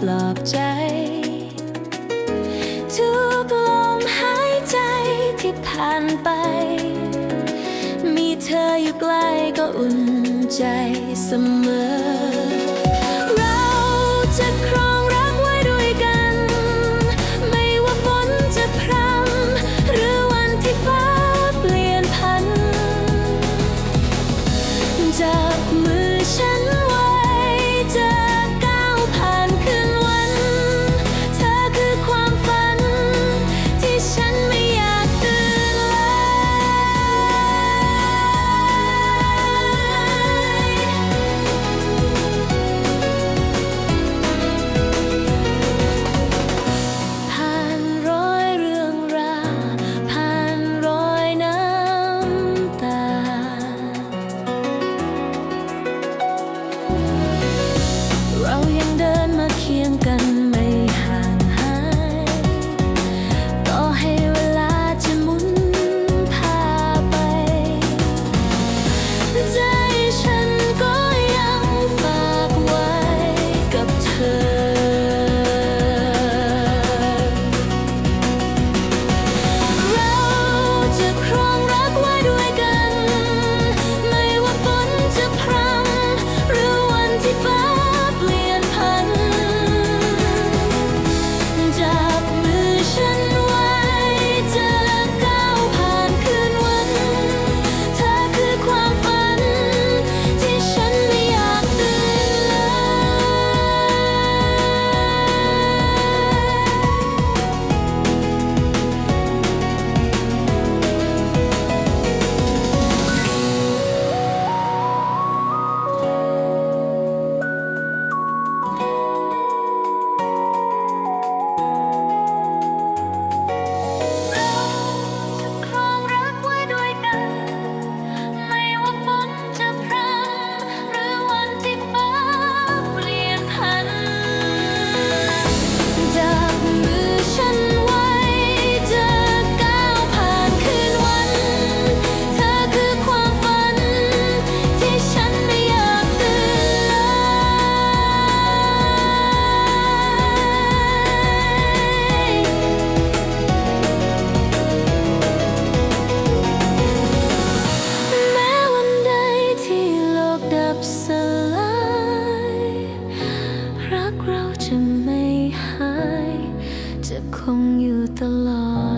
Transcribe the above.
ปลอบใจ ทุกลมหายใจที่ผ่านไป มีเธออยู่ใกล้ก็อุ่นใจเสมอ คงอยู่ตลอด